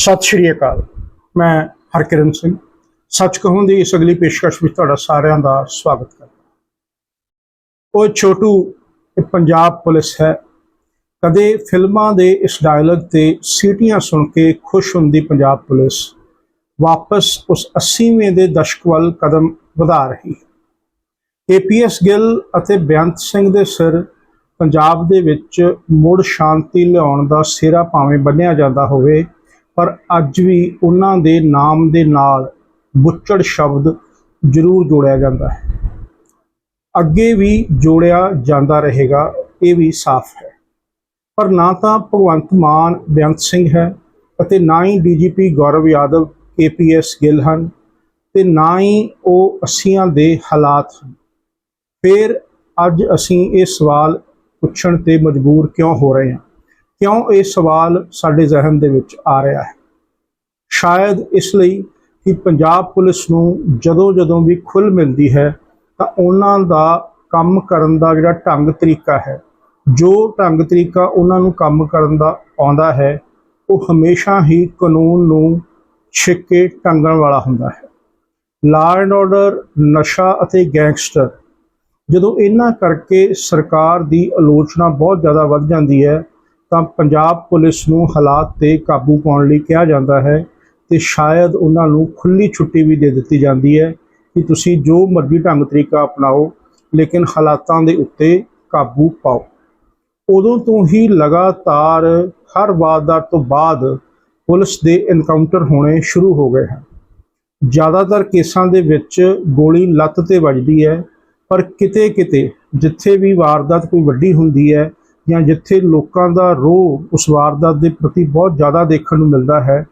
ਸਤਿ ਸ਼੍ਰੀ ਅਕਾਲ। ਮੈਂ ਹਰਕਿਰਨ ਸਿੰਘ। ਸੱਚ ਕਹੂੰ ਦੀ ਇਸ ਅਗਲੀ ਪੇਸ਼ਕਸ਼ ਵਿੱਚ ਤੁਹਾਡਾ ਸਾਰਿਆਂ ਦਾ ਸਵਾਗਤ ਕਰਦਾ ਉਹ ਛੋਟੂ ਪੰਜਾਬ ਪੁਲਿਸ ਹੈ। ਕਦੇ ਫਿਲਮਾਂ ਦੇ ਇਸ ਡਾਇਲੌਗ ਤੇ ਸੀਟੀਆਂ ਸੁਣ ਕੇ ਖੁਸ਼ ਹੁੰਦੀ ਪੰਜਾਬ ਪੁਲਿਸ। ਵਾਪਸ ਉਸ 80ਵੇਂ ਦੇ ਦਸ਼ਕ ਵੱਲ ਕਦਮ ਵਧਾ ਰਹੀ ਹੈ। ਏਪੀਐਸ ਗਿੱਲ ਅਤੇ ਬੇਅੰਤ ਸਿੰਘ ਦੇ ਸਿਰ ਪੰਜਾਬ ਦੇ ਵਿੱਚ ਮੁੜ ਸ਼ਾਂਤੀ ਲਿਆਉਣ ਦਾ ਸਿਹਰਾ ਭਾਵੇਂ ਬੰਨਿਆ ਜਾਂਦਾ ਹੋਵੇ ਪਰ ਅੱਜ ਵੀ ਉਹਨਾਂ ਦੇ ਨਾਮ ਦੇ ਨਾਲ ਬੁੱਚੜ ਸ਼ਬਦ ਜ਼ਰੂਰ ਜੋੜਿਆ ਜਾਂਦਾ ਹੈ। ਅੱਗੇ ਵੀ ਜੋੜਿਆ ਜਾਂਦਾ ਰਹੇਗਾ, ਇਹ ਵੀ ਸਾਫ਼ ਹੈ। ਪਰ ਨਾ ਤਾਂ ਭਗਵੰਤ ਮਾਨ ਬੇਅੰਤ ਸਿੰਘ ਹੈ ਅਤੇ ਨਾ ਹੀ ਡੀਜੀਪੀ ਗੌਰਵ ਯਾਦਵ ਏਪੀਐਸ ਗਿੱਲ ਹਨ ਤੇ ਨਾ ਹੀ ਉਹ ਅੱਸੀਆਂ ਦੇ ਹਾਲਾਤ ਹਨ। ਫਿਰ ਅੱਜ ਅਸੀਂ ਇਹ ਸਵਾਲ ਪੁੱਛਣ ਤੇ ਮਜਬੂਰ ਕਿਉਂ ਹੋ ਰਹੇ ਹਾਂ? ਕਿਉਂ ਇਹ ਸਵਾਲ ਸਾਡੇ ਜ਼ਿਹਨ ਦੇ ਵਿੱਚ ਆ ਰਿਹਾ ਹੈ? ਸ਼ਾਇਦ ਇਸ ਲਈ ਕਿ ਪੰਜਾਬ ਪੁਲਿਸ ਨੂੰ ਜਦੋਂ ਜਦੋਂ ਵੀ ਖੁੱਲ ਮਿਲਦੀ ਹੈ, ਤਾਂ ਉਹਨਾਂ ਦਾ ਕੰਮ ਕਰਨ ਦਾ ਜਿਹੜਾ ਢੰਗ ਤਰੀਕਾ ਹੈ, ਜੋ ਢੰਗ ਤਰੀਕਾ ਉਹਨਾਂ ਨੂੰ ਕੰਮ ਕਰਨ ਦਾ ਆਉਂਦਾ ਹੈ, ਉਹ ਹਮੇਸ਼ਾ ਹੀ ਕਾਨੂੰਨ ਨੂੰ ਛਿੱਕੇ ਟੰਗਣ ਵਾਲਾ ਹੁੰਦਾ ਹੈ। ਲਾਅ ਐਂਡ ਆਰਡਰ ਨਸ਼ਾ ਅਤੇ ਗੈਂਗਸਟਰ, ਜਦੋਂ ਇਹਨਾਂ ਕਰਕੇ ਸਰਕਾਰ ਦੀ ਆਲੋਚਨਾ ਬਹੁਤ ਜ਼ਿਆਦਾ ਵੱਧ ਜਾਂਦੀ ਹੈ ਤਾਂ ਪੰਜਾਬ ਪੁਲਿਸ ਨੂੰ ਹਾਲਾਤ ਤੇ ਕਾਬੂ ਪਾਉਣ ਲਈ ਕਿਹਾ ਜਾਂਦਾ ਹੈ ਤੇ ਸ਼ਾਇਦ ਉਹਨਾਂ ਨੂੰ ਖੁੱਲੀ ਛੁੱਟੀ ਵੀ ਦੇ ਦਿੱਤੀ ਜਾਂਦੀ ਹੈ ਕਿ ਤੁਸੀਂ ਜੋ ਮਰਜ਼ੀ ਢੰਗ ਤਰੀਕਾ ਅਪਣਾਓ, ਲੇਕਿਨ ਹਾਲਾਤਾਂ ਦੇ ਉੱਤੇ ਕਾਬੂ ਪਾਓ। ਉਦੋਂ ਤੋਂ ਹੀ ਲਗਾਤਾਰ ਹਰ ਵਾਰਦਾਤ ਤੋਂ ਬਾਅਦ ਪੁਲਿਸ ਦੇ ਇਨਕਾਊਂਟਰ ਹੋਣੇ ਸ਼ੁਰੂ ਹੋ ਗਏ ਹਨ। ਜ਼ਿਆਦਾਤਰ ਕੇਸਾਂ ਦੇ ਵਿੱਚ ਗੋਲੀ ਲੱਤ ਤੇ ਵੱਜਦੀ ਹੈ, ਪਰ ਕਿਤੇ ਕਿਤੇ ਜਿੱਥੇ ਵੀ ਵਾਰਦਾਤ ਕੋਈ ਵੱਡੀ ਹੁੰਦੀ ਹੈ ਜਾਂ ਜਿੱਥੇ ਲੋਕਾਂ ਦਾ ਰੋਹ ਉਸ ਵਾਰਦਾਤ ਦੇ ਪ੍ਰਤੀ ਬਹੁਤ ਜ਼ਿਆਦਾ ਦੇਖਣ ਨੂੰ ਮਿਲਦਾ ਹੈ,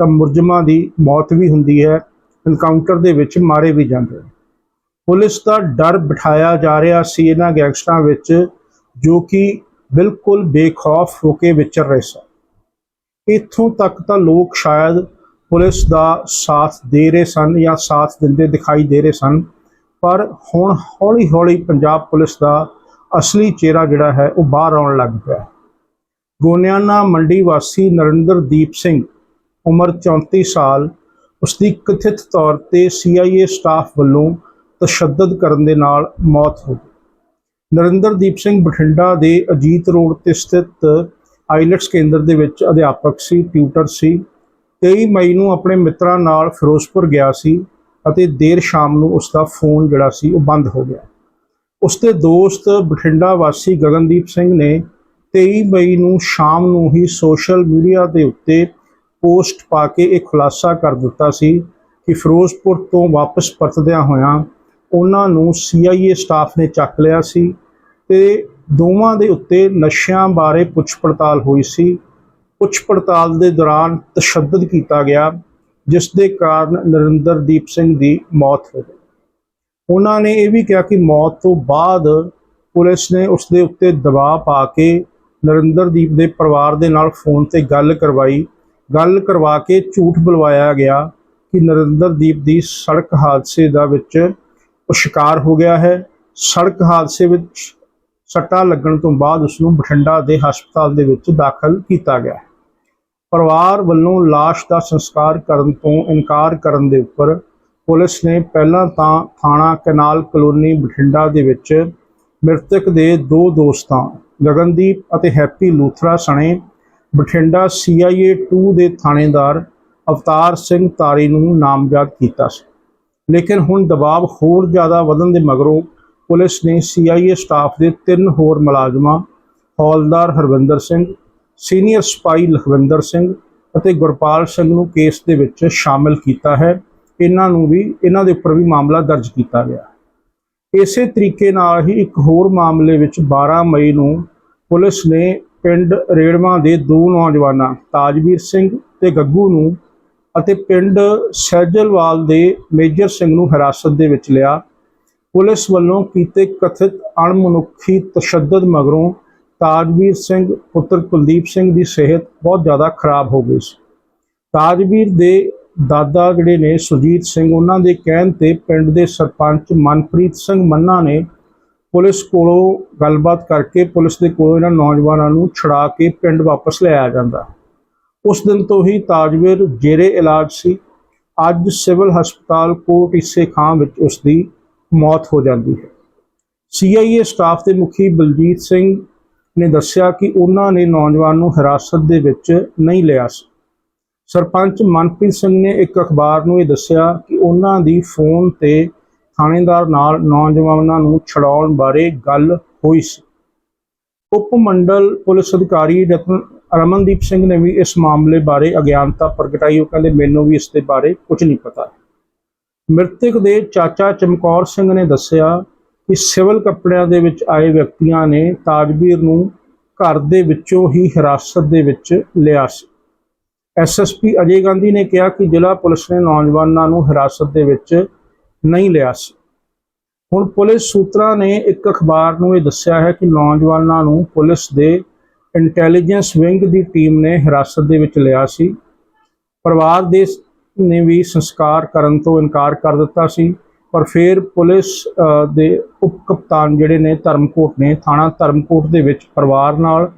ਤਾਂ ਮੁਰਜਮਾਂ ਦੀ ਮੌਤ ਵੀ ਹੁੰਦੀ ਹੈ ਐਨਕਾਊਂਟਰ ਦੇ ਵਿੱਚ ਮਾਰੇ ਵੀ ਜਾਂਦੇ ਨੇ। ਪੁਲਿਸ ਦਾ ਡਰ ਬਿਠਾਇਆ ਜਾ ਰਿਹਾ ਸੀ ਇਹਨਾਂ ਗੈਂਗਸਟਰਾਂ ਵਿੱਚ, ਜੋ ਕਿ ਬਿਲਕੁਲ ਬੇਖੌਫ ਹੋ ਕੇ ਵਿਚਰ ਰਹੇ ਸਨ। ਇੱਥੋਂ ਤੱਕ ਤਾਂ ਲੋਕ ਸ਼ਾਇਦ ਪੁਲਿਸ ਦਾ ਸਾਥ ਦੇ ਰਹੇ ਸਨ ਜਾਂ ਸਾਥ ਦਿੰਦੇ ਦਿਖਾਈ ਦੇ ਰਹੇ ਸਨ, ਪਰ ਹੁਣ ਹੌਲੀ-ਹੌਲੀ ਪੰਜਾਬ ਪੁਲਿਸ ਦਾ ਅਸਲੀ ਚਿਹਰਾ ਜਿਹੜਾ ਹੈ ਉਹ ਬਾਹਰ ਆਉਣ ਲੱਗ ਪਿਆ। ਗੋਨਿਆਨਾ ਮੰਡੀ ਵਾਸੀ ਨਰਿੰਦਰਦੀਪ ਸਿੰਘ, ਉਮਰ 34 ਸਾਲ ਉਸ ਦੀ ਕਥਿਤ ਤੌਰ ਤੇ CIA ਸਟਾਫ ਵੱਲੋਂ ਤਸ਼ੱਦਦ ਕਰਨ ਦੇ ਨਾਲ ਮੌਤ ਹੋ ਗਈ। ਨਰਿੰਦਰਦੀਪ ਸਿੰਘ ਬਠਿੰਡਾ ਦੇ ਅਜੀਤ ਰੋਡ ਤੇ ਸਥਿਤ ਆਈਲੈਟਸ ਕੇਂਦਰ ਦੇ ਵਿੱਚ ਅਧਿਆਪਕ ਸੀ, ਟਿਊਟਰ ਸੀ। 23 ਮਈ ਨੂੰ ਆਪਣੇ ਮਿੱਤਰਾਂ ਨਾਲ ਫਿਰੋਜ਼ਪੁਰ ਗਿਆ ਸੀ ਅਤੇ ਦੇਰ ਸ਼ਾਮ ਨੂੰ ਉਸ ਦਾ ਫੋਨ ਜਿਹੜਾ ਸੀ ਉਹ ਬੰਦ ਹੋ ਗਿਆ। ਉਸਦੇ ਦੋਸਤ ਬਠਿੰਡਾ ਵਾਸੀ ਗਗਨਦੀਪ ਸਿੰਘ ਨੇ 23 ਮਈ ਨੂੰ ਸ਼ਾਮ ਨੂੰ ਹੀ ਸੋਸ਼ਲ ਮੀਡੀਆ ਦੇ ਉੱਤੇ ਪੋਸਟ ਪਾ ਕੇ ਇਹ ਖੁਲਾਸਾ ਕਰ ਦਿੱਤਾ ਸੀ ਕਿ ਫਿਰੋਜ਼ਪੁਰ ਤੋਂ ਵਾਪਸ ਪਰਤਦਿਆਂ ਹੋਇਆਂ ਉਹਨਾਂ ਨੂੰ CIA ਸਟਾਫ ਨੇ ਚੱਕ ਲਿਆ ਸੀ ਤੇ ਦੋਵਾਂ ਦੇ ਉੱਤੇ ਨਸ਼ਿਆਂ ਬਾਰੇ ਪੁੱਛ ਪੜਤਾਲ ਹੋਈ ਸੀ। ਪੁੱਛ ਪੜਤਾਲ ਦੇ ਦੌਰਾਨ ਤਸ਼ੱਦਦ ਕੀਤਾ ਗਿਆ, ਜਿਸ ਦੇ ਕਾਰਨ ਨਰਿੰਦਰਦੀਪ ਸਿੰਘ ਦੀ ਮੌਤ ਹੋ ਗਈ। ਉਹਨਾਂ ਨੇ ਇਹ ਵੀ ਕਿਹਾ ਕਿ ਮੌਤ ਤੋਂ ਬਾਅਦ ਪੁਲਿਸ ਨੇ ਉਸ ਦੇ ਉੱਤੇ ਦਬਾਅ ਪਾ ਕੇ ਨਰਿੰਦਰਦੀਪ ਦੇ ਪਰਿਵਾਰ ਦੇ ਨਾਲ ਫੋਨ ਤੇ ਗੱਲ ਕਰਵਾਈ। ਗੱਲ ਕਰਵਾ ਕੇ ਝੂਠ ਬੁਲਵਾਇਆ ਗਿਆ ਕਿ ਨਰਿੰਦਰਦੀਪ ਦੀ ਸੜਕ ਹਾਦਸੇ ਦਾ ਵਿੱਚ ਸ਼ਿਕਾਰ ਹੋ ਗਿਆ ਹੈ। ਸੜਕ ਹਾਦਸੇ ਵਿੱਚ ਸੱਟਾਂ ਲੱਗਣ ਤੋਂ ਬਾਅਦ ਉਸ ਨੂੰ ਬਠਿੰਡਾ ਦੇ ਹਸਪਤਾਲ ਦੇ ਵਿੱਚ ਦਾਖਲ ਕੀਤਾ ਗਿਆ। ਪਰਿਵਾਰ ਵੱਲੋਂ ਲਾਸ਼ ਦਾ ਸੰਸਕਾਰ ਕਰਨ ਤੋਂ ਇਨਕਾਰ ਕਰਨ ਦੇ ਉੱਪਰ ਪੁਲਿਸ ਨੇ ਪਹਿਲਾਂ ਤਾਂ ਥਾਣਾ ਕਨਾਲ ਕਲੋਨੀ ਬਠਿੰਡਾ ਦੇ ਵਿੱਚ ਮ੍ਰਿਤਕ ਦੇ ਦੋ ਦੋਸਤਾਂ, ਗਗਨਦੀਪ ਅਤੇ ਹੈਪੀ ਲੂਥਰਾ ਸਣੇ, ਬਠਿੰਡਾ CIA 2 ਦੇ ਥਾਣੇਦਾਰ ਅਵਤਾਰ ਸਿੰਘ ਤਾਰੀ ਨੂੰ ਨਾਮਜ਼ਦ ਕੀਤਾ ਸੀ। ਲੇਕਿਨ ਹੁਣ ਦਬਾਅ ਹੋਰ ਜ਼ਿਆਦਾ ਵਧਣ ਦੇ ਮਗਰੋਂ ਪੁਲਿਸ ਨੇ CIA ਸਟਾਫ ਦੇ ਤਿੰਨ ਹੋਰ ਮੁਲਾਜ਼ਮਾਂ, ਹੌਲਦਾਰ ਹਰਵਿੰਦਰ ਸਿੰਘ, ਸੀਨੀਅਰ ਸਪਾਈ ਲਖਵਿੰਦਰ ਸਿੰਘ ਅਤੇ ਗੁਰਪਾਲ ਸਿੰਘ ਨੂੰ ਕੇਸ ਦੇ ਵਿੱਚ ਸ਼ਾਮਲ ਕੀਤਾ ਹੈ। ਇਹਨਾਂ ਨੂੰ ਵੀ, ਇਹਨਾਂ ਦੇ ਉੱਪਰ ਵੀ ਮਾਮਲਾ ਦਰਜ ਕੀਤਾ ਗਿਆ। ਇਸੇ ਤਰੀਕੇ ਨਾਲ ਹੀ ਇੱਕ ਹੋਰ ਮਾਮਲੇ ਵਿੱਚ 12 ਮਈ ਨੂੰ ਪੁਲਿਸ ਨੇ ਪਿੰਡ ਰੇੜਵਾ ਦੇ ਦੋ ਨੌਜਵਾਨਾਂ, ਤਾਜਵੀਰ ਸਿੰਘ ਤੇ ਗੱਗੂ ਨੂੰ ਅਤੇ ਪਿੰਡ ਸਹਿਜਲਵਾਲ ਦੇ ਮੇਜਰ ਸਿੰਘ ਨੂੰ ਹਿਰਾਸਤ ਦੇ ਵਿੱਚ ਲਿਆ। ਪੁਲਿਸ ਵੱਲੋਂ ਕੀਤੇ ਕਥਿਤ ਅਣਮਨੁੱਖੀ ਤਸ਼ੱਦਦ ਮਗਰੋਂ ਤਾਜਵੀਰ ਸਿੰਘ ਪੁੱਤਰ ਕੁਲਦੀਪ ਸਿੰਘ ਦੀ ਸਿਹਤ ਬਹੁਤ ਜ਼ਿਆਦਾ ਖਰਾਬ ਹੋ ਗਈ ਸੀ। ਤਾਜਵੀਰ ਦੇ ਦਾਦਾ ਜਿਹੜੇ ਨੇ ਸੁਜੀਤ ਸਿੰਘ, ਉਹਨਾਂ ਦੇ ਕਹਿਣ ਤੇ ਪਿੰਡ ਦੇ ਸਰਪੰਚ ਮਨਪ੍ਰੀਤ ਸਿੰਘ ਮੰਨਾ ਨੇ ਪੁਲਿਸ ਕੋਲੋਂ ਗੱਲਬਾਤ ਕਰਕੇ ਪੁਲਿਸ ਦੇ ਕੋਲੋਂ ਇਹਨਾਂ ਨੌਜਵਾਨਾਂ ਨੂੰ ਛੁਡਾ ਕੇ ਪਿੰਡ ਵਾਪਸ ਲਿਆਇਆ ਜਾਂਦਾ। ਉਸ ਦਿਨ ਤੋਂ ਹੀ ਤਾਜਵੀਰ ਜੇਰੇ ਇਲਾਜ ਸੀ। ਅੱਜ ਸਿਵਲ ਹਸਪਤਾਲ ਕੋਟ ਇਸੇ ਖਾਂ ਵਿੱਚ ਉਸ ਦੀ ਮੌਤ ਹੋ ਜਾਂਦੀ ਹੈ। ਸੀਆਈਏ ਸਟਾਫ ਦੇ ਮੁਖੀ ਬਲਜੀਤ ਸਿੰਘ ਨੇ ਦੱਸਿਆ ਕਿ ਉਹਨਾਂ ਨੇ ਨੌਜਵਾਨ ਨੂੰ ਹਿਰਾਸਤ ਦੇ ਵਿੱਚ ਨਹੀਂ ਲਿਆ ਸੀ। ਸਰਪੰਚ ਮਨਪ੍ਰੀਤ ਸਿੰਘ ਨੇ ਇੱਕ ਅਖਬਾਰ ਨੂੰ ਇਹ ਦੱਸਿਆ ਕਿ ਉਹਨਾਂ ਦੀ ਫੋਨ ਤੇ ਥਾਣੇਦਾਰ ਨਾਲ ਨੌਜਵਾਨਾਂ ਨੂੰ ਛਡਾਉਣ ਬਾਰੇ ਗੱਲ ਹੋਈ ਸੀ। ਉਪ ਮੰਡਲ ਪੁਲਿਸ ਅਧਿਕਾਰੀ ਰਤਨ ਰਮਨਦੀਪ ਸਿੰਘ ਨੇ ਵੀ ਇਸ ਮਾਮਲੇ ਬਾਰੇ ਅਗਿਆਨਤਾ ਪ੍ਰਗਟਾਈ। ਉਹ ਕਹਿੰਦੇ, ਮੈਨੂੰ ਵੀ ਇਸ ਦੇ ਬਾਰੇ ਕੁਝ ਨਹੀਂ ਪਤਾ। ਮ੍ਰਿਤਕ ਦੇ ਚਾਚਾ ਚਮਕੌਰ ਸਿੰਘ ਨੇ ਦੱਸਿਆ ਕਿ ਸਿਵਲ ਕੱਪੜਿਆਂ ਦੇ ਵਿੱਚ ਆਏ ਵਿਅਕਤੀਆਂ ਨੇ ਤਾਜਵੀਰ ਨੂੰ ਘਰ ਦੇ ਵਿੱਚੋਂ ਹੀ ਹਿਰਾਸਤ ਦੇ ਵਿੱਚ ਲਿਆ ਸੀ। ਐਸਐਸਪੀ ਅਜੇ ਗਾਂਧੀ ਨੇ ਕਿਹਾ ਕਿ ਜ਼ਿਲ੍ਹਾ ਪੁਲਿਸ ਨੇ ਨੌਜਵਾਨਾਂ ਨੂੰ ਹਿਰਾਸਤ ਦੇ ਵਿੱਚ ਨਹੀਂ ਲਿਆ ਸੀ। ਹੁਣ ਪੁਲਿਸ ਸੂਤਰਾਂ ਨੇ ਇੱਕ ਅਖਬਾਰ ਨੂੰ ਇਹ ਦੱਸਿਆ ਹੈ ਕਿ ਨੌਜਵਾਨਾਂ ਨੂੰ ਪੁਲਿਸ ਦੇ ਇੰਟੈਲੀਜੈਂਸ ਵਿੰਗ ਦੀ ਟੀਮ ਨੇ ਹਿਰਾਸਤ ਦੇ ਵਿੱਚ ਲਿਆ ਸੀ। ਪਰਿਵਾਰ ਦੇ ਨੇ ਵੀ ਸੰਸਕਾਰ ਕਰਨ ਤੋਂ ਇਨਕਾਰ ਕਰ ਦਿੱਤਾ ਸੀ, ਪਰ ਫਿਰ ਪੁਲਿਸ ਦੇ ਉਪ ਕਪਤਾਨ ਜਿਹੜੇ ਨੇ ਧਰਮਕੋਟ ਨੇ, ਥਾਣਾ ਧਰਮਕੋਟ ਦੇ ਵਿੱਚ ਪਰਿਵਾਰ ਨਾਲ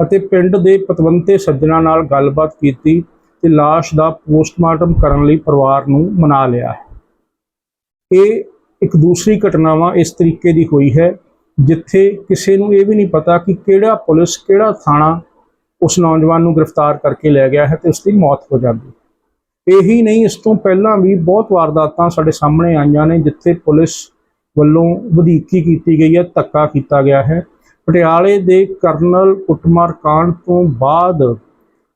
ਅਤੇ ਪਿੰਡ ਦੇ ਪਤਵੰਤੇ ਸੱਜਣਾ ਨਾਲ ਗੱਲਬਾਤ ਕੀਤੀ ਤੇ ਲਾਸ਼ ਦਾ ਪੋਸਟਮਾਰਟਮ ਕਰਨ ਲਈ ਪਰਿਵਾਰ ਨੂੰ ਮਨਾ ਲਿਆ। ਹੈ ਇਹ ਇੱਕ ਦੂਸਰੀ ਘਟਨਾਵਾਂ ਇਸ ਤਰੀਕੇ ਦੀ ਹੋਈ ਹੈ, ਜਿੱਥੇ ਕਿਸੇ ਨੂੰ ਇਹ ਵੀ ਨਹੀਂ ਪਤਾ ਕਿ ਕਿਹੜਾ ਪੁਲਿਸ ਕਿਹੜਾ ਥਾਣਾ ਉਸ ਨੌਜਵਾਨ ਨੂੰ ਗ੍ਰਿਫਤਾਰ ਕਰਕੇ ਲੈ ਗਿਆ ਹੈ ਤੇ ਉਸ ਦੀ ਮੌਤ ਹੋ ਜਾਂਦੀ। ਇਹੀ ਨਹੀਂ, ਇਸ ਤੋਂ ਪਹਿਲਾਂ ਵੀ ਬਹੁਤ ਵਾਰਦਾਤਾਂ ਸਾਡੇ ਸਾਹਮਣੇ ਆਈਆਂ ਨੇ, ਜਿੱਥੇ ਪੁਲਿਸ ਵੱਲੋਂ ਵਧੀਕੀ ਕੀਤੀ ਗਈ ਹੈ, ਧੱਕਾ ਕੀਤਾ ਗਿਆ ਹੈ। ਪਟਿਆਲੇ ਦੇ ਕਰਨਲ ਕੁੱਟਮਾਰ ਕਾਂਡ ਤੋਂ ਬਾਅਦ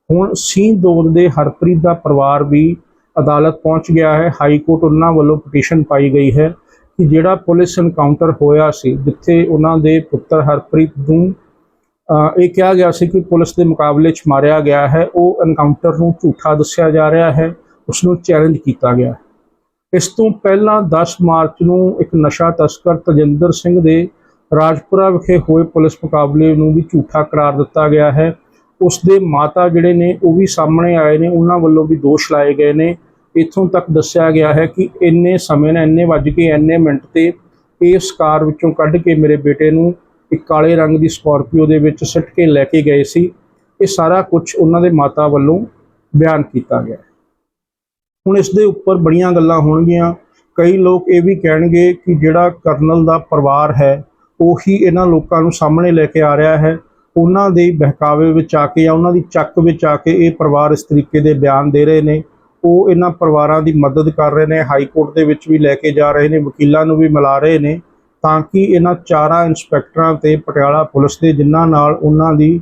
ਹੁਣ ਸਿੰਘ ਦੋਦ ਦੇ ਹਰਪ੍ਰੀਤ ਦਾ ਪਰਿਵਾਰ ਵੀ ਅਦਾਲਤ ਪਹੁੰਚ ਗਿਆ ਹੈ ਹਾਈ ਕੋਰਟ ਉਹਨਾਂ ਵੱਲੋਂ ਪਟੀਸ਼ਨ ਪਾਈ ਗਈ ਹੈ ਕਿ ਜਿਹੜਾ ਪੁਲਿਸ ਐਨਕਾਊਂਟਰ ਹੋਇਆ ਸੀ, ਜਿੱਥੇ ਉਹਨਾਂ ਦੇ ਪੁੱਤਰ ਹਰਪ੍ਰੀਤ ਨੂੰ ਇਹ ਕਿਹਾ ਗਿਆ ਸੀ ਕਿ ਪੁਲਿਸ ਦੇ ਮੁਕਾਬਲੇ 'ਚ ਮਾਰਿਆ ਗਿਆ ਹੈ ਉਹ ਐਨਕਾਊਂਟਰ ਨੂੰ ਝੂਠਾ ਦੱਸਿਆ ਜਾ ਰਿਹਾ ਹੈ ਉਸ ਨੂੰ ਚੈਲੰਜ ਕੀਤਾ ਗਿਆ ਹੈ। ਇਸ ਤੋਂ ਪਹਿਲਾਂ 10 ਮਾਰਚ ਨੂੰ ਇੱਕ ਨਸ਼ਾ ਤਸਕਰ ਤਜਿੰਦਰ ਸਿੰਘ ਦੇ ਰਾਜਪੁਰਾ ਵਿਖੇ ਹੋਏ ਪੁਲਿਸ ਮੁਕਾਬਲੇ ਨੂੰ ਵੀ ਝੂਠਾ ਕਰਾਰ ਦਿੱਤਾ ਗਿਆ ਹੈ। ਉਸ ਦੇ ਮਾਤਾ ਜਿਹੜੇ ਨੇ, ਉਹ ਵੀ ਸਾਹਮਣੇ ਆਏ ਨੇ। ਉਹਨਾਂ ਵੱਲੋਂ ਵੀ ਦੋਸ਼ ਲਾਏ ਗਏ ਨੇ। ਇੱਥੋਂ ਤੱਕ ਦੱਸਿਆ ਗਿਆ ਹੈ ਕਿ ਇੰਨੇ ਸਮੇਂ ਨਾਲ, ਇੰਨੇ ਵੱਜ ਕੇ, ਇੰਨੇ ਮਿੰਟ ਤੇ ਇਸ ਕਾਰ ਵਿੱਚੋਂ ਕੱਢ ਕੇ ਮੇਰੇ ਬੇਟੇ ਨੂੰ ਇੱਕ ਕਾਲੇ ਰੰਗ ਦੀ ਸਕਾਰਪੀਓ ਦੇ ਵਿੱਚ ਸਿੱਟ ਕੇ ਲੈ ਕੇ ਗਏ ਸੀ। ਇਹ ਸਾਰਾ ਕੁਝ ਉਹਨਾਂ ਦੇ ਮਾਤਾ ਵੱਲੋਂ ਬਿਆਨ ਕੀਤਾ ਗਿਆ ਹੁਣ ਇਸ ਦੇ ਉੱਪਰ ਬੜੀਆਂ ਗੱਲਾਂ ਹੋਣਗੀਆਂ। ਕਈ ਲੋਕ ਇਹ ਵੀ ਕਹਿਣਗੇ ਕਿ ਜਿਹੜਾ ਕਰਨਲ ਦਾ ਪਰਿਵਾਰ ਹੈ ਉਹੀ ਇਹਨਾਂ ਲੋਕਾਂ ਨੂੰ ਸਾਹਮਣੇ ਲੈ ਕੇ ਆ ਰਿਹਾ ਹੈ। ਉਹਨਾਂ ਦੇ ਬਹਿਕਾਵੇ ਵਿੱਚ ਆ ਕੇ ਜਾਂ ਉਹਨਾਂ ਦੀ ਚੱਕ ਵਿੱਚ ਆ ਕੇ ਇਹ ਪਰਿਵਾਰ ਇਸ ਤਰੀਕੇ ਦੇ ਬਿਆਨ ਦੇ ਰਹੇ ਨੇ। ਉਹ ਇਹਨਾਂ ਪਰਿਵਾਰਾਂ ਦੀ ਮਦਦ ਕਰ ਰਹੇ ਨੇ, ਹਾਈ ਕੋਰਟ ਦੇ ਵਿੱਚ ਵੀ ਲੈ ਕੇ ਜਾ ਰਹੇ ਨੇ, ਵਕੀਲਾਂ ਨੂੰ ਵੀ ਮਿਲਾ ਰਹੇ ਨੇ ਤਾਂ ਕਿ ਇਹਨਾਂ ਚਾਰਾਂ ਇੰਸਪੈਕਟਰਾਂ ਤੇ ਪਟਿਆਲਾ ਪੁਲਿਸ ਦੇ ਜਿਨ੍ਹਾਂ ਨਾਲ ਉਹਨਾਂ ਦੀ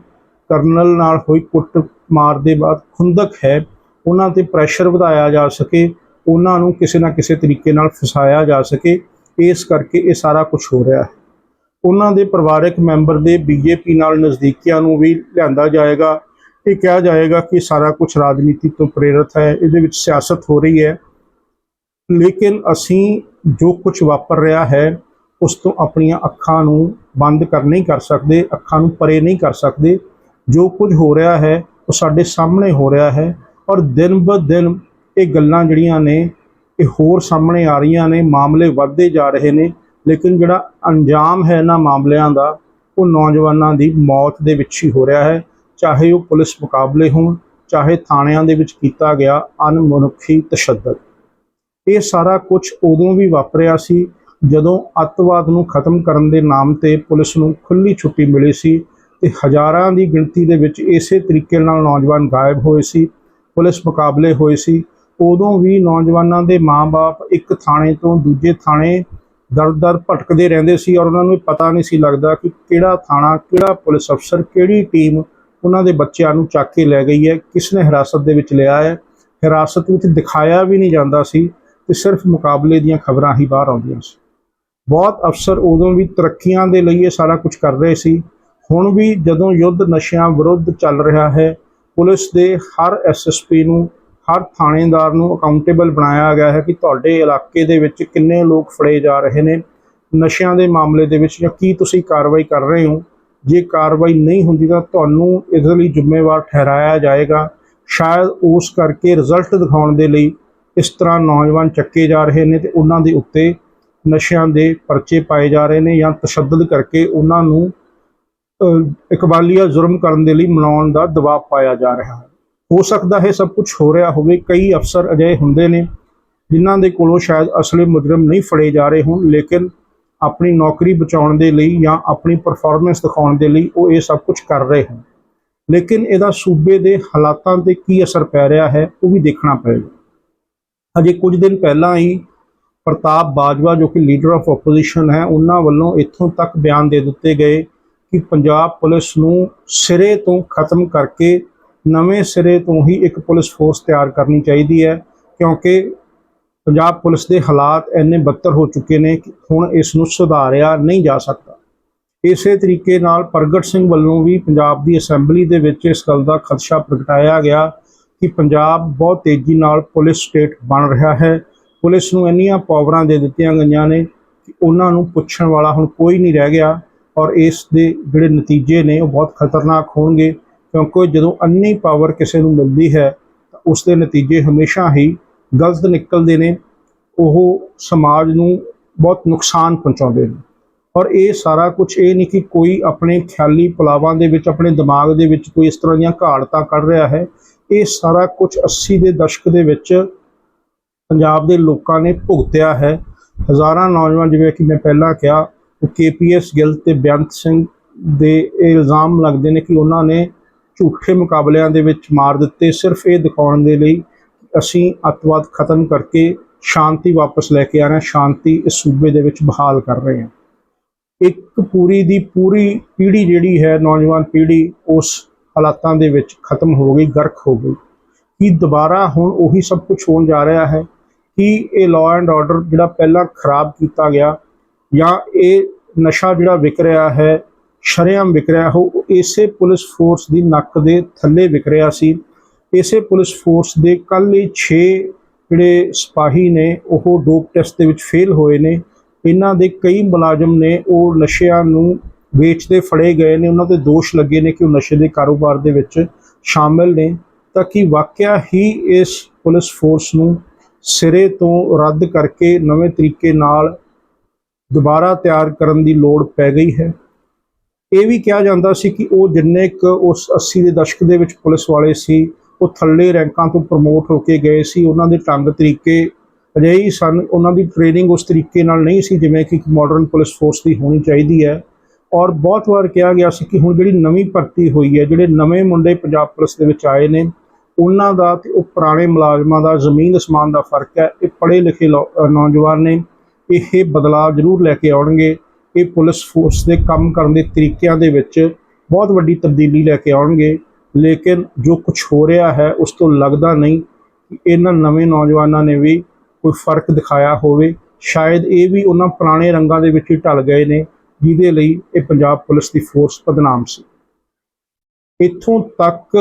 ਕਰਨਲ ਨਾਲ ਹੋਈ ਕੁੱਟ ਮਾਰ ਦੇ ਬਾਅਦ ਖੁੰਦਕ ਹੈ, ਉਹਨਾਂ ਤੇ ਪ੍ਰੈਸ਼ਰ ਵਧਾਇਆ ਜਾ ਸਕੇ, ਉਹਨਾਂ ਨੂੰ ਕਿਸੇ ਨਾ ਕਿਸੇ ਤਰੀਕੇ ਨਾਲ ਫਸਾਇਆ ਜਾ ਸਕੇ। ਇਸ ਕਰਕੇ ਇਹ ਸਾਰਾ ਕੁਝ ਹੋ ਰਿਹਾ ਹੈ। ਉਹਨਾਂ ਦੇ ਪਰਿਵਾਰਕ ਮੈਂਬਰ ਦੇ ਬੀਜੇਪੀ ਨਾਲ ਨਜ਼ਦੀਕੀਆਂ ਨੂੰ ਵੀ ਲਿਆਂਦਾ ਜਾਏਗਾ ਇਹ ਕਿਹਾ ਜਾਏਗਾ ਕਿ ਸਾਰਾ ਕੁਝ ਰਾਜਨੀਤੀ ਤੋਂ ਪ੍ਰੇਰਿਤ ਹੈ, ਇਹਦੇ ਵਿੱਚ ਸਿਆਸਤ ਹੋ ਰਹੀ ਹੈ। ਲੇਕਿਨ ਅਸੀਂ ਜੋ ਕੁਝ ਵਾਪਰ ਰਿਹਾ ਹੈ, ਉਸ ਤੋਂ ਆਪਣੀਆਂ ਅੱਖਾਂ ਨੂੰ ਬੰਦ ਕਰ ਨਹੀਂ ਕਰ ਸਕਦੇ, ਅੱਖਾਂ ਨੂੰ ਪਰੇ ਨਹੀਂ ਕਰ ਸਕਦੇ। ਜੋ ਕੁਝ ਹੋ ਰਿਹਾ ਹੈ, ਉਹ ਸਾਡੇ ਸਾਹਮਣੇ ਹੋ ਰਿਹਾ ਹੈ ਔਰ ਦਿਨ ਬ ਦਿਨ ਇਹ ਗੱਲਾਂ ਜਿਹੜੀਆਂ ਨੇ, ਇਹ ਹੋਰ ਸਾਹਮਣੇ ਆ ਰਹੀਆਂ ਨੇ, ਮਾਮਲੇ ਵੱਧਦੇ ਜਾ ਰਹੇ ਨੇ। ਲੇਕਿਨ ਜਿਹੜਾ ਅੰਜਾਮ ਹੈ ਇਹਨਾਂ ਮਾਮਲਿਆਂ ਦਾ, ਉਹ ਨੌਜਵਾਨਾਂ ਦੀ ਮੌਤ ਦੇ ਵਿੱਚ ਹੀ ਹੋ ਰਿਹਾ ਹੈ। ਚਾਹੇ ਉਹ ਪੁਲਿਸ ਮੁਕਾਬਲੇ ਹੋਣ, ਚਾਹੇ ਥਾਣਿਆਂ ਦੇ ਵਿੱਚ ਕੀਤਾ ਗਿਆ ਅਨਮਨੁੱਖੀ ਤਸ਼ੱਦਦ। ਇਹ ਸਾਰਾ ਕੁਝ ਉਦੋਂ ਵੀ ਵਾਪਰਿਆ ਸੀ, ਜਦੋਂ ਅੱਤਵਾਦ ਨੂੰ ਖਤਮ ਕਰਨ ਦੇ ਨਾਮ ਤੇ ਪੁਲਿਸ ਨੂੰ ਖੁੱਲੀ ਛੁੱਟੀ ਮਿਲੀ ਸੀ ਤੇ ਹਜ਼ਾਰਾਂ ਦੀ ਗਿਣਤੀ ਦੇ ਵਿੱਚ ਇਸੇ ਤਰੀਕੇ ਨਾਲ ਨੌਜਵਾਨ ਗਾਇਬ ਹੋਏ ਸੀ, ਪੁਲਿਸ ਮੁਕਾਬਲੇ ਹੋਏ ਸੀ। ਉਦੋਂ ਵੀ ਨੌਜਵਾਨਾਂ ਦੇ ਮਾਪੇ ਇੱਕ ਥਾਣੇ ਤੋਂ ਦੂਜੇ ਥਾਣੇ ਦਰ-ਦਰ ਭਟਕਦੇ ਰਹਿੰਦੇ ਸੀ ਔਰ ਉਹਨਾਂ ਨੂੰ ਪਤਾ ਨਹੀਂ ਸੀ ਲੱਗਦਾ ਕਿ ਕਿਹੜਾ ਥਾਣਾ, ਕਿਹੜਾ ਪੁਲਿਸ ਅਫਸਰ, ਕਿਹੜੀ ਟੀਮ ਉਹਨਾਂ ਦੇ ਬੱਚਿਆਂ ਨੂੰ ਚੱਕ ਕੇ ਲੈ ਗਈ ਹੈ ਕਿਸ ਨੇ ਹਿਰਾਸਤ ਦੇ ਵਿੱਚ ਲਿਆ ਹੈ। ਹਿਰਾਸਤ ਵਿੱਚ ਦਿਖਾਇਆ ਵੀ ਨਹੀਂ ਜਾਂਦਾ ਸੀ ਤੇ ਸਿਰਫ ਮੁਕਾਬਲੇ ਦੀਆਂ ਖਬਰਾਂ ਹੀ ਬਾਹਰ ਆਉਂਦੀਆਂ ਸੀ। ਬਹੁਤ ਅਫਸਰ ਉਦੋਂ ਵੀ ਤਰੱਕੀਆਂ ਦੇ ਲਈ ਇਹ ਸਾਰਾ ਕੁਝ ਕਰ ਰਹੇ ਸੀ। ਹੁਣ ਵੀ ਜਦੋਂ ਯੁੱਧ ਨਸ਼ਿਆਂ ਵਿਰੁੱਧ ਚੱਲ ਰਿਹਾ ਹੈ, ਪੁਲਿਸ ਦੇ ਹਰ ਐਸਐਸਪੀ ਨੂੰ ਹਰ ਥਾਣੇਦਾਰ ਨੂੰ ਅਕਾਊਂਟੇਬਲ ਬਣਾਇਆ ਗਿਆ ਹੈ ਕਿ ਤੁਹਾਡੇ ਇਲਾਕੇ ਦੇ ਵਿੱਚ ਕਿੰਨੇ ਲੋਕ ਫੜੇ ਜਾ ਰਹੇ ਨੇ, ਨਸ਼ਿਆਂ ਦੇ ਮਾਮਲੇ ਦੇ ਵਿੱਚ ਜਾਂ ਕੀ ਤੁਸੀਂ ਕਾਰਵਾਈ ਕਰ ਰਹੇ ਹੋ। ਜੇ ਕਾਰਵਾਈ ਨਹੀਂ ਹੁੰਦੀ ਤਾਂ ਤੁਹਾਨੂੰ ਇਸ ਲਈ ਜ਼ਿੰਮੇਵਾਰ ਠਹਿਰਾਇਆ ਜਾਏਗਾ। ਸ਼ਾਇਦ ਉਸ ਕਰਕੇ ਰਿਜ਼ਲਟ ਦਿਖਾਉਣ ਦੇ ਲਈ ਇਸ ਤਰ੍ਹਾਂ ਨੌਜਵਾਨ ਚੱਕੇ ਜਾ ਰਹੇ ਨੇ ਤੇ ਉਹਨਾਂ ਦੇ ਉੱਤੇ ਨਸ਼ਿਆਂ ਦੇ ਪਰਚੇ ਪਾਏ ਜਾ ਰਹੇ ਨੇ ਜਾਂ ਤਸ਼ੱਦਦ ਕਰਕੇ ਉਹਨਾਂ ਨੂੰ ਇਕਬਾਲੀਆ ਜ਼ੁਰਮ ਕਰਨ ਦੇ ਲਈ ਮਨਾਉਣ ਦਾ ਦਬਾਅ ਪਾਇਆ ਜਾ ਰਿਹਾ ਹੈ। ਹੋ ਸਕਦਾ ਹੈ ਸਭ ਕੁਝ ਹੋ ਰਿਹਾ ਹੋਵੇ। ਕਈ ਅਫਸਰ ਅਜਿਹੇ ਹੁੰਦੇ ਨੇ, ਜਿਨ੍ਹਾਂ ਦੇ ਕੋਲੋਂ ਸ਼ਾਇਦ ਅਸਲੀ ਮੁਜਰਮ ਨਹੀਂ ਫੜੇ ਜਾ ਰਹੇ ਹੋਣ, ਲੇਕਿਨ ਆਪਣੀ ਨੌਕਰੀ ਬਚਾਉਣ ਦੇ ਲਈ ਜਾਂ ਆਪਣੀ ਪਰਫਾਰਮੈਂਸ ਦਿਖਾਉਣ ਦੇ ਲਈ ਉਹ ਇਹ ਸਭ ਕੁਝ ਕਰ ਰਹੇ ਹਨ ਲੇਕਿਨ ਇਹਦਾ ਸੂਬੇ ਦੇ ਹਾਲਾਤਾਂ ਤੇ ਕੀ ਅਸਰ ਪੈ ਰਿਹਾ ਹੈ, ਉਹ ਵੀ ਦੇਖਣਾ ਪਏਗਾ। ਅਜੇ ਕੁਝ ਦਿਨ ਪਹਿਲਾਂ ਹੀ ਪ੍ਰਤਾਪ ਬਾਜਵਾ, ਜੋ ਕਿ ਲੀਡਰ ਆਫ ਆਪੋਜੀਸ਼ਨ ਹੈ, ਉਹਨਾਂ ਵੱਲੋਂ ਇੱਥੋਂ ਤੱਕ ਬਿਆਨ ਦੇ ਦਿੱਤੇ ਗਏ ਕਿ ਪੰਜਾਬ ਪੁਲਿਸ ਨੂੰ ਸਿਰੇ ਤੋਂ ਖਤਮ ਕਰਕੇ ਨਵੇਂ ਸਿਰੇ ਤੋਂ ਹੀ ਇੱਕ ਪੁਲਿਸ ਫੋਰਸ ਤਿਆਰ ਕਰਨੀ ਚਾਹੀਦੀ ਹੈ, ਕਿਉਂਕਿ ਪੰਜਾਬ ਪੁਲਿਸ ਦੇ ਹਾਲਾਤ ਇੰਨੇ ਬੱਤਰ ਹੋ ਚੁੱਕੇ ਨੇ ਕਿ ਹੁਣ ਇਸ ਨੂੰ ਸੁਧਾਰਿਆ ਨਹੀਂ ਜਾ ਸਕਦਾ। ਇਸੇ ਤਰੀਕੇ ਨਾਲ ਪ੍ਰਗਟ ਸਿੰਘ ਵੱਲੋਂ ਵੀ ਪੰਜਾਬ ਦੀ ਅਸੈਂਬਲੀ ਦੇ ਵਿੱਚ ਇਸ ਗੱਲ ਦਾ ਖਦਸ਼ਾ ਪ੍ਰਗਟਾਇਆ ਗਿਆ ਕਿ ਪੰਜਾਬ ਬਹੁਤ ਤੇਜ਼ੀ ਨਾਲ ਪੁਲਿਸ ਸਟੇਟ ਬਣ ਰਿਹਾ ਹੈ। ਪੁਲਿਸ ਨੂੰ ਇੰਨੀਆਂ ਪਾਵਰਾਂ ਦੇ ਦਿੱਤੀਆਂ ਗਈਆਂ ਨੇ ਕਿ ਉਹਨਾਂ ਨੂੰ ਪੁੱਛਣ ਵਾਲਾ ਹੁਣ ਕੋਈ ਨਹੀਂ ਰਹਿ ਗਿਆ ਔਰ ਇਸ ਦੇ ਜਿਹੜੇ ਨਤੀਜੇ ਨੇ ਉਹ ਬਹੁਤ ਖਤਰਨਾਕ ਹੋਣਗੇ। ਕਿਉਂਕਿ ਜਦੋਂ ਅੰਨੀ ਪਾਵਰ ਕਿਸੇ ਨੂੰ ਮਿਲਦੀ ਹੈ, ਤਾਂ ਉਸ ਦੇ ਨਤੀਜੇ ਹਮੇਸ਼ਾ ਹੀ ਗਲਤ ਨਿਕਲਦੇ ਨੇ, ਉਹ ਸਮਾਜ ਨੂੰ ਬਹੁਤ ਨੁਕਸਾਨ ਪਹੁੰਚਾਉਂਦੇ ਨੇ। ਔਰ ਇਹ ਸਾਰਾ ਕੁਝ ਇਹ ਨਹੀਂ ਕਿ ਕੋਈ ਆਪਣੇ ਖਿਆਲੀ ਪਲਾਵਾਂ ਦੇ ਵਿੱਚ, ਆਪਣੇ ਦਿਮਾਗ ਦੇ ਵਿੱਚ ਕੋਈ ਇਸ ਤਰ੍ਹਾਂ ਦੀਆਂ ਘਾੜਤਾਂ ਕੱਢ ਰਿਹਾ ਹੈ। ਇਹ ਸਾਰਾ ਕੁਝ 80 ਦੇ ਦਸ਼ਕ ਦੇ ਵਿੱਚ ਪੰਜਾਬ ਦੇ ਲੋਕਾਂ ਨੇ ਭੁਗਤਿਆ ਹੈ। ਹਜ਼ਾਰਾਂ ਨੌਜਵਾਨ, ਜਿਵੇਂ ਕਿ ਮੈਂ ਪਹਿਲਾਂ ਕਿਹਾ, ਉਹ ਕੇਪੀਐਸ ਗਿੱਲ ਤੇ ਬੇਅੰਤ ਸਿੰਘ ਦੇ ਇਹ ਇਲਜ਼ਾਮ ਲੱਗਦੇ ਨੇ ਕਿ ਉਹਨਾਂ ਨੇ ਝੂਠੇ ਮੁਕਾਬਲਿਆਂ ਦੇ ਵਿੱਚ ਮਾਰ ਦਿੱਤੇ। ਸਿਰਫ ਇਹ ਦਿਖਾਉਣ ਦੇ ਲਈ ਅਸੀਂ ਅੱਤਵਾਦ ਖਤਮ ਕਰਕੇ ਸ਼ਾਂਤੀ ਵਾਪਸ ਲੈ ਕੇ ਆ ਰਹੇ ਹਾਂ। ਸ਼ਾਂਤੀ ਇਸ ਸੂਬੇ ਦੇ ਵਿੱਚ ਬਹਾਲ ਕਰ ਰਹੇ ਹਾਂ। ਇੱਕ ਪੂਰੀ ਦੀ ਪੂਰੀ ਪੀੜ੍ਹੀ ਜਿਹੜੀ ਹੈ, ਨੌਜਵਾਨ ਪੀੜ੍ਹੀ, ਉਸ ਹਾਲਾਤਾਂ ਦੇ ਵਿੱਚ ਖਤਮ ਹੋ ਗਈ, ਗਰਕ ਹੋ ਗਈ। ਕਿ ਦੁਬਾਰਾ ਹੁਣ ਉਹੀ ਸਭ ਕੁਝ ਹੋਣ ਜਾ ਰਿਹਾ ਹੈ? ਕਿ ਇਹ ਲਾਅ ਐਂਡ ਆਰਡਰ ਜਿਹੜਾ ਪਹਿਲਾਂ ਖਰਾਬ ਕੀਤਾ ਗਿਆ ਜਾਂ ਇਹ ਨਸ਼ਾ ਜਿਹੜਾ ਵਿਕ ਰਿਹਾ ਹੈ ਸ਼ਰੇਆਮ ਵਿਕਰਿਆ ਰਿਹਾ। ਹੋ ਇਸੇ ਪੁਲਿਸ ਫੋਰਸ ਦੀ ਨੱਕ ਦੇ ਥੱਲੇ ਵਿਕਰਿਆ ਸੀ। ਇਸੇ ਪੁਲਿਸ ਫੋਰਸ ਦੇ ਕੱਲ੍ਹ ਹੀ 6 ਜਿਹੜੇ ਸਿਪਾਹੀ ਨੇ, ਉਹ ਡੋਪ ਟੈਸਟ ਦੇ ਵਿੱਚ ਫੇਲ ਹੋਏ ਨੇ। ਇਹਨਾਂ ਦੇ ਕਈ ਮੁਲਾਜ਼ਮ ਨੇ, ਉਹ ਨਸ਼ਿਆਂ ਨੂੰ ਵੇਚਦੇ ਫੜੇ ਗਏ ਨੇ। ਉਹਨਾਂ ਤੇ ਦੋਸ਼ ਲੱਗੇ ਨੇ ਕਿ ਉਹ ਨਸ਼ੇ ਦੇ ਕਾਰੋਬਾਰ ਦੇ ਵਿੱਚ ਸ਼ਾਮਿਲ ਨੇ। ਤਾਂ ਕਿ ਵਾਕਿਆ ਹੀ ਇਸ ਪੁਲਿਸ ਫੋਰਸ ਨੂੰ ਸਿਰੇ ਤੋਂ ਰੱਦ ਕਰਕੇ ਨਵੇਂ ਤਰੀਕੇ ਨਾਲ ਦੁਬਾਰਾ ਤਿਆਰ ਕਰਨ ਦੀ ਲੋੜ ਪੈ ਗਈ ਹੈ। ਇਹ ਵੀ ਕਿਹਾ ਜਾਂਦਾ ਸੀ ਕਿ ਉਹ ਜਿੰਨੇ ਕੁ ਉਸ 80 ਦੇ ਦਸ਼ਕ ਦੇ ਵਿੱਚ ਪੁਲਿਸ ਵਾਲੇ ਸੀ, ਉਹ ਥੱਲੇ ਰੈਂਕਾਂ ਤੋਂ ਪ੍ਰਮੋਟ ਹੋ ਕੇ ਗਏ ਸੀ, ਉਹਨਾਂ ਦੇ ਢੰਗ ਤਰੀਕੇ ਅਜਿਹੇ ਸਨ, ਉਹਨਾਂ ਦੀ ਟ੍ਰੇਨਿੰਗ ਉਸ ਤਰੀਕੇ ਨਾਲ ਨਹੀਂ ਸੀ ਜਿਵੇਂ ਕਿ ਮਾਡਰਨ ਪੁਲਿਸ ਫੋਰਸ ਦੀ ਹੋਣੀ ਚਾਹੀਦੀ ਹੈ। ਔਰ ਬਹੁਤ ਵਾਰ ਕਿਹਾ ਗਿਆ ਸੀ ਕਿ ਹੁਣ ਜਿਹੜੀ ਨਵੀਂ ਭਰਤੀ ਹੋਈ ਹੈ, ਜਿਹੜੇ ਨਵੇਂ ਮੁੰਡੇ ਪੰਜਾਬ ਪੁਲਿਸ ਦੇ ਵਿੱਚ ਆਏ ਨੇ, ਉਹਨਾਂ ਦਾ ਤੇ ਉਹ ਪੁਰਾਣੇ ਮੁਲਾਜ਼ਮਾਂ ਦਾ, ਜ਼ਮੀਨ ਅਸਮਾਨ ਦਾ ਫ਼ਰਕ ਹੈ, ਇਹ ਪੜ੍ਹੇ ਲਿਖੇ ਲੋ- ਨੌਜਵਾਨ ਨੇ, ਇਹ ਬਦਲਾਅ ਜ਼ਰੂਰ ਲੈ ਕੇ ਆਉਣਗੇ। ਇਹ ਪੁਲਿਸ ਫੋਰਸ ਦੇ ਕੰਮ ਕਰਨ ਦੇ ਤਰੀਕਿਆਂ ਦੇ ਵਿੱਚ ਬਹੁਤ ਵੱਡੀ ਤਬਦੀਲੀ ਲੈ ਕੇ ਆਉਣਗੇ। ਲੇਕਿਨ ਜੋ ਕੁਝ ਹੋ ਰਿਹਾ ਹੈ, ਉਸ ਤੋਂ ਲੱਗਦਾ ਨਹੀਂ ਕਿ ਇਹਨਾਂ ਨਵੇਂ ਨੌਜਵਾਨਾਂ ਨੇ ਵੀ ਕੋਈ ਫ਼ਰਕ ਦਿਖਾਇਆ ਹੋਵੇ। ਸ਼ਾਇਦ ਇਹ ਵੀ ਉਹਨਾਂ ਪੁਰਾਣੇ ਰੰਗਾਂ ਦੇ ਵਿੱਚ ਹੀ ਢਲ ਗਏ ਨੇ, ਜਿਹਦੇ ਲਈ ਇਹ ਪੰਜਾਬ ਪੁਲਿਸ ਦੀ ਫੋਰਸ ਬਦਨਾਮ ਸੀ। ਇੱਥੋਂ ਤੱਕ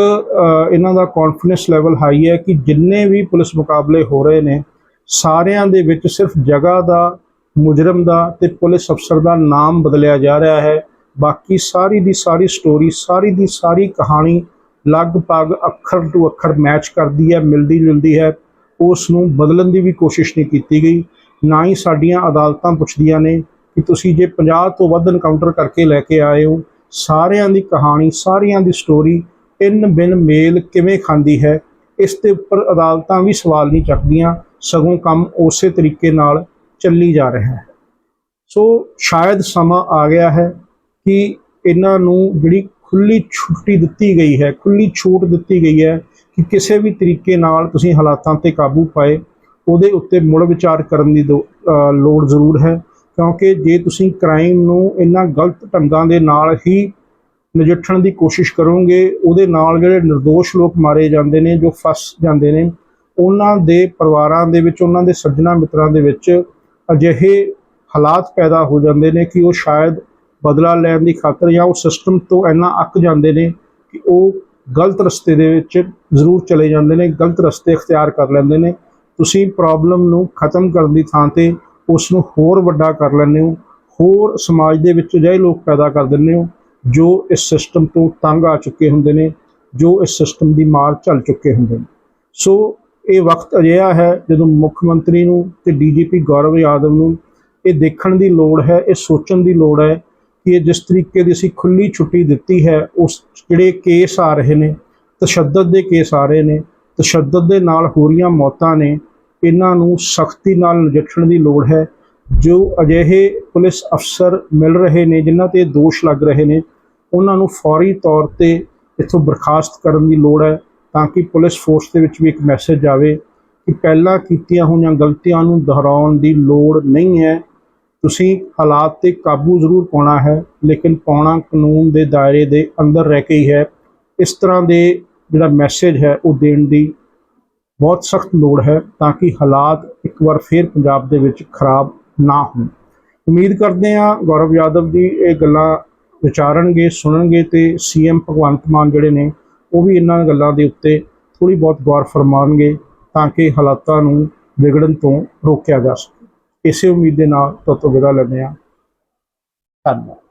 ਇਹਨਾਂ ਦਾ ਕੌਨਫੀਡੈਂਸ ਲੈਵਲ ਹਾਈ ਹੈ ਕਿ ਜਿੰਨੇ ਵੀ ਪੁਲਿਸ ਮੁਕਾਬਲੇ ਹੋ ਰਹੇ ਨੇ, ਸਾਰਿਆਂ ਦੇ ਵਿੱਚ ਸਿਰਫ ਜਗ੍ਹਾ ਦਾ ਮੁਜਰਮ ਦਾ ਤੇ ਪੁਲਿਸ ਅਫਸਰ ਦਾ ਨਾਮ ਬਦਲਿਆ ਜਾ ਰਿਹਾ ਹੈ। ਬਾਕੀ ਸਾਰੀ ਦੀ ਸਾਰੀ ਸਟੋਰੀ ਸਾਰੀ ਦੀ ਸਾਰੀ ਕਹਾਣੀ ਲਗਭਗ ਅੱਖਰ ਟੂ ਅੱਖਰ ਮੈਚ ਕਰਦੀ ਹੈ, ਮਿਲਦੀ ਜੁਲਦੀ ਹੈ। ਉਸ ਨੂੰ ਬਦਲਣ ਦੀ ਵੀ ਕੋਸ਼ਿਸ਼ ਨਹੀਂ ਕੀਤੀ ਗਈ। ਨਾ ਹੀ ਸਾਡੀਆਂ ਅਦਾਲਤਾਂ ਪੁੱਛਦੀਆਂ ਨੇ ਕਿ ਤੁਸੀਂ ਜੇ 50 ਤੋਂ ਵੱਧ ਐਨਕਾਊਂਟਰ ਕਰਕੇ ਲੈ ਕੇ ਆਏ ਹੋ, ਸਾਰਿਆਂ ਦੀ ਕਹਾਣੀ, ਸਾਰਿਆਂ ਦੀ ਸਟੋਰੀ ਇਨ ਬਿਨ ਮੇਲ ਕਿਵੇਂ ਖਾਂਦੀ ਹੈ, ਇਸ ਦੇ ਉੱਪਰ ਅਦਾਲਤਾਂ ਵੀ ਸਵਾਲ ਨਹੀਂ ਚੱਕਦੀਆਂ। ਸਗੋਂ ਕੰਮ ਉਸੇ ਤਰੀਕੇ ਨਾਲ ਚੱਲੀ ਜਾ ਰਿਹਾ ਹੈ। ਸੋ ਸ਼ਾਇਦ ਸਮਾਂ ਆ ਗਿਆ ਹੈ ਕਿ ਇਹਨਾਂ ਨੂੰ ਜਿਹੜੀ ਖੁੱਲੀ ਛੁੱਟੀ ਦਿੱਤੀ ਗਈ ਹੈ ਖੁੱਲੀ ਛੂਟ ਦਿੱਤੀ ਗਈ ਹੈ ਕਿ ਕਿਸੇ ਵੀ ਤਰੀਕੇ ਨਾਲ ਤੁਸੀਂ ਹਾਲਾਤਾਂ ਤੇ ਕਾਬੂ ਪਾਏ, ਉਹਦੇ ਉੱਤੇ ਮੁੜ ਵਿਚਾਰ ਕਰਨ ਦੀ ਦੋ- ਲੋੜ ਜ਼ਰੂਰ ਹੈ। ਕਿਉਂਕਿ ਜੇ ਤੁਸੀਂ ਕ੍ਰਾਈਮ ਨੂੰ ਇਹਨਾਂ ਗਲਤ ਢੰਗਾਂ ਦੇ ਨਾਲ ਹੀ ਨਜਿੱਠਣ ਦੀ ਕੋਸ਼ਿਸ਼ ਕਰੋਗੇ, ਉਹਦੇ ਨਾਲ ਜਿਹੜੇ નિર્ਦੋਸ਼ ਲੋਕ ਮਾਰੇ ਜਾਂਦੇ ਨੇ, ਜੋ ਫਸ ਜਾਂਦੇ ਨੇ, ਉਹਨਾਂ ਦੇ ਪਰਿਵਾਰਾਂ ਦੇ ਵਿੱਚ, ਉਹਨਾਂ ਦੇ ਸੱਜਣਾ ਮਿੱਤਰਾਂ ਦੇ ਵਿੱਚ ਅਜਿਹੇ ਹਾਲਾਤ ਪੈਦਾ ਹੋ ਜਾਂਦੇ ਨੇ ਕਿ ਉਹ ਸ਼ਾਇਦ ਬਦਲਾ ਲੈਣ ਦੀ ਖਾਤਰ ਜਾਂ ਉਹ ਸਿਸਟਮ ਤੋਂ ਇੰਨਾ ਅੱਕ ਜਾਂਦੇ ਨੇ ਕਿ ਉਹ ਗਲਤ ਰਸਤੇ ਦੇ ਵਿੱਚ ਜ਼ਰੂਰ ਚਲੇ ਜਾਂਦੇ ਨੇ, ਗਲਤ ਰਸਤੇ ਇਖਤਿਆਰ ਕਰ ਲੈਂਦੇ ਨੇ। ਤੁਸੀਂ ਪ੍ਰੋਬਲਮ ਨੂੰ ਖਤਮ ਕਰਨ ਦੀ ਥਾਂ ਤੇ ਉਸ ਨੂੰ ਹੋਰ ਵੱਡਾ ਕਰ ਲੈਂਦੇ ਹੋ, ਹੋਰ ਸਮਾਜ ਦੇ ਵਿੱਚ ਅਜਿਹੇ ਲੋਕ ਪੈਦਾ ਕਰ ਦਿੰਦੇ ਹੋ, ਜੋ ਇਸ ਸਿਸਟਮ ਤੋਂ ਤੰਗ ਆ ਚੁੱਕੇ ਹੁੰਦੇ ਨੇ, ਜੋ ਇਸ ਸਿਸਟਮ ਦੀ ਮਾਰ ਝੱਲ ਚੁੱਕੇ ਹੁੰਦੇ ਨੇ। ਸੋ ਇਹ ਵਕਤ ਅਜਿਹਾ ਹੈ ਜਦੋਂ ਮੁੱਖ ਮੰਤਰੀ ਨੂੰ ਤੇ ਡੀਜੀਪੀ ਗੌਰਵ ਯਾਦਵ ਨੂੰ ਇਹ ਦੇਖਣ ਦੀ ਲੋੜ ਹੈ, ਇਹ ਸੋਚਣ ਦੀ ਲੋੜ ਹੈ ਕਿ ਇਹ ਜਿਸ ਤਰੀਕੇ ਦੀ ਅਸੀਂ ਖੁੱਲੀ ਛੁੱਟੀ ਦਿੱਤੀ ਹੈ, ਉਸ ਜਿਹੜੇ ਕੇਸ ਆ ਰਹੇ ਨੇ, ਤਸ਼ੱਦਦ ਦੇ ਕੇਸ ਆ ਰਹੇ ਨੇ, ਤਸ਼ੱਦਦ ਦੇ ਨਾਲ ਹੋ ਰਹੀਆਂ ਮੌਤਾਂ ਨੇ, ਇਹਨਾਂ ਨੂੰ ਸਖਤੀ ਨਾਲ ਨਜਿੱਠਣ ਦੀ ਲੋੜ ਹੈ। ਜੋ ਅਜਿਹੇ ਪੁਲਿਸ ਅਫਸਰ ਮਿਲ ਰਹੇ ਨੇ, ਜਿਨ੍ਹਾਂ ਤੇ ਦੋਸ਼ ਲੱਗ ਰਹੇ ਨੇ, ਉਹਨਾਂ ਨੂੰ ਫੌਰੀ ਤੌਰ ਤੇ ਇੱਥੋਂ ਬਰਖਾਸਤ ਕਰਨ ਦੀ ਲੋੜ ਹੈ। ਤਾਂ ਕਿ ਪੁਲਿਸ ਫੋਰਸ ਦੇ ਵਿੱਚ ਵੀ ਇੱਕ ਮੈਸੇਜ ਆਵੇ ਕਿ ਪਹਿਲਾਂ ਕੀਤੀਆਂ ਹੋਈਆਂ ਗਲਤੀਆਂ ਨੂੰ ਦੁਹਰਾਉਣ ਦੀ ਲੋੜ ਨਹੀਂ ਹੈ। ਤੁਸੀਂ ਹਾਲਾਤ ਤੇ ਕਾਬੂ ਜ਼ਰੂਰ ਪਾਉਣਾ ਹੈ, ਲੇਕਿਨ ਪਾਉਣਾ ਕਾਨੂੰਨ ਦੇ ਦਾਇਰੇ ਦੇ ਅੰਦਰ ਰਹਿ ਕੇ ਹੀ ਹੈ। ਇਸ ਤਰ੍ਹਾਂ ਦੇ ਜਿਹੜਾ ਮੈਸੇਜ ਹੈ, ਉਹ ਦੇਣ ਦੀ ਬਹੁਤ ਸਖਤ ਲੋੜ ਹੈ ਤਾਂ ਕਿ ਹਾਲਾਤ ਇੱਕ ਵਾਰ ਫੇਰ ਪੰਜਾਬ ਦੇ ਵਿੱਚ ਖਰਾਬ ਨਾ ਹੋਣ। ਉਮੀਦ ਕਰਦੇ ਹਾਂ ਗੌਰਵ ਯਾਦਵ ਜੀ ਇਹ ਗੱਲਾਂ ਵਿਚਾਰਨਗੇ, ਸੁਣਨਗੇ ਤੇ ਸੀਐਮ ਭਗਵੰਤ ਮਾਨ ਜਿਹੜੇ ਨੇ ਉਹ ਵੀ ਇਹਨਾਂ ਗੱਲਾਂ ਦੇ ਉੱਤੇ ਥੋੜੀ ਬਹੁਤ ਗੌਰ ਫਰਮਾਉਣਗੇ ਤਾਂ ਕਿ ਹਾਲਾਤਾਂ ਨੂੰ ਵਿਗੜਨ ਤੋਂ ਰੋਕਿਆ ਜਾ ਸਕੇ। ਇਸੇ ਉਮੀਦ ਦੇ ਨਾਲ ਤੁਹਾਡੇ ਤੋਂ ਵਿਦਾ ਲੈਂਦੇ ਹਾਂ। ਧੰਨਵਾਦ।